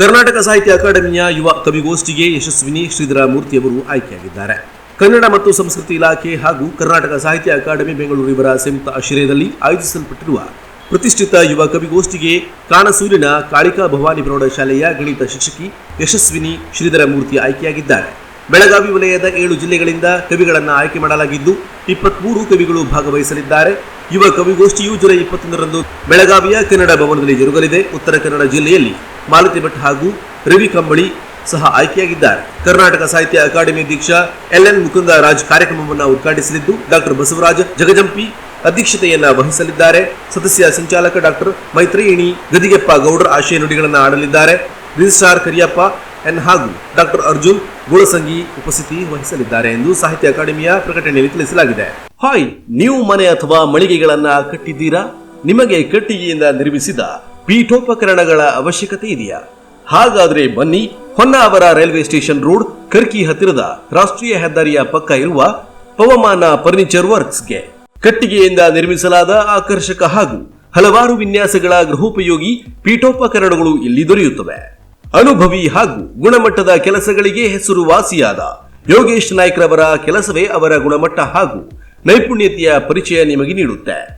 ಕರ್ನಾಟಕ ಸಾಹಿತ್ಯ ಅಕಾಡೆಮಿಯ ಯುವ ಕವಿಗೋಷ್ಠಿಗೆ ಯಶಸ್ವಿನಿ ಶ್ರೀಧರ ಮೂರ್ತಿಯವರು ಆಯ್ಕೆಯಾಗಿದ್ದಾರೆ. ಕನ್ನಡ ಮತ್ತು ಸಂಸ್ಕೃತಿ ಇಲಾಖೆ ಹಾಗೂ ಕರ್ನಾಟಕ ಸಾಹಿತ್ಯ ಅಕಾಡೆಮಿ ಬೆಂಗಳೂರು ಇವರ ಸಂಯುಕ್ತ ಆಶ್ರಯದಲ್ಲಿ ಆಯೋಜಿಸಲ್ಪಟ್ಟಿರುವ ಪ್ರತಿಷ್ಠಿತ ಯುವ ಕವಿಗೋಷ್ಠಿಗೆ ಕಾಣಸೂರಿನ ಕಾಳಿಕಾ ಭವಾನಿ ಪ್ರೌಢಶಾಲೆಯ ಗಣಿತ ಶಿಕ್ಷಕಿ ಯಶಸ್ವಿನಿ ಶ್ರೀಧರ ಮೂರ್ತಿ ಆಯ್ಕೆಯಾಗಿದ್ದಾರೆ. ಬೆಳಗಾವಿ ವಲಯದ ಏಳು ಜಿಲ್ಲೆಗಳಿಂದ ಕವಿಗಳನ್ನು ಆಯ್ಕೆ ಮಾಡಲಾಗಿದ್ದು, ಇಪ್ಪತ್ಮೂರು ಕವಿಗಳು ಭಾಗವಹಿಸಲಿದ್ದಾರೆ. ಯುವ ಕವಿಗೋಷ್ಠಿಯು ಜುಲೈ ಇಪ್ಪತ್ತೊಂದರಂದು ಬೆಳಗಾವಿಯ ಕನ್ನಡ ಭವನದಲ್ಲಿ ಜರುಗಲಿದೆ. ಉತ್ತರ ಕನ್ನಡ ಜಿಲ್ಲೆಯಲ್ಲಿ ಮಾಲತಿ ಭಟ್ ಹಾಗೂ ರವಿ ಕಂಬಳಿ ಸಹ ಆಯ್ಕೆಯಾಗಿದ್ದಾರೆ. ಕರ್ನಾಟಕ ಸಾಹಿತ್ಯ ಅಕಾಡೆಮಿ ಅಧ್ಯಕ್ಷ ಎಲ್ ಎನ್ ಮುಕುಂದ ರಾಜ್ ಕಾರ್ಯಕ್ರಮವನ್ನು ಉದ್ಘಾಟಿಸಲಿದ್ದು, ಡಾಕ್ಟರ್ ಬಸವರಾಜ ಜಗಜಂಪಿ ಅಧ್ಯಕ್ಷತೆಯನ್ನ ವಹಿಸಲಿದ್ದಾರೆ. ಸದಸ್ಯ ಸಂಚಾಲಕ ಡಾಕ್ಟರ್ ಮೈತ್ರಿಯಿಣಿ ಗದಿಗೆಪ್ಪ ಗೌಡರ್ ಆಶಯ ನುಡಿಗಳನ್ನು ಆಡಲಿದ್ದಾರೆ. ರಿಜಿಸ್ಟ್ರಾರ್ ಕರಿಯಪ್ಪ ಎನ್ ಹಾಗೂ ಡಾಕ್ಟರ್ ಅರ್ಜುನ್ ಗುಳಸಂಗಿ ಉಪಸ್ಥಿತಿ ವಹಿಸಲಿದ್ದಾರೆ ಎಂದು ಸಾಹಿತ್ಯ ಅಕಾಡೆಮಿಯ ಪ್ರಕಟಣೆಯಲ್ಲಿ ತಿಳಿಸಲಾಗಿದೆ. ಹಾಯ್, ನೀವು ಮನೆ ಅಥವಾ ಮಳಿಗೆಗಳನ್ನ ಕಟ್ಟಿದ್ದೀರಾ? ನಿಮಗೆ ಕಟ್ಟಿಗೆಯಿಂದ ನಿರ್ಮಿಸಿದ ಪೀಠೋಪಕರಣಗಳ ಅವಶ್ಯಕತೆ ಇದೆಯಾ? ಹಾಗಾದ್ರೆ ಬನ್ನಿ, Honnavar railway station road, Karki ಹತ್ತಿರದ ರಾಷ್ಟ್ರೀಯ ಹೆದ್ದಾರಿಯ ಪಕ್ಕ ಇರುವ ಪವಮಾನ ಫರ್ನಿಚರ್ ವರ್ಕ್ಸ್ಗೆ. ಕಟ್ಟಿಗೆಯಿಂದ ನಿರ್ಮಿಸಲಾದ ಆಕರ್ಷಕ ಹಾಗೂ ಹಲವಾರು ವಿನ್ಯಾಸಗಳ ಗೃಹೋಪಯೋಗಿ ಪೀಠೋಪಕರಣಗಳು ಇಲ್ಲಿ ದೊರೆಯುತ್ತವೆ. ಅನುಭವಿ ಹಾಗೂ ಗುಣಮಟ್ಟದ ಕೆಲಸಗಳಿಗೆ ಹೆಸರುವಾಸಿಯಾದ ಯೋಗೇಶ್ ನಾಯ್ಕ್ರವರ ಕೆಲಸವೇ ಅವರ ಗುಣಮಟ್ಟ ಹಾಗೂ ನೈಪುಣ್ಯತೆಯ ಪರಿಚಯ ನಿಮಗೆ ನೀಡುತ್ತೆ.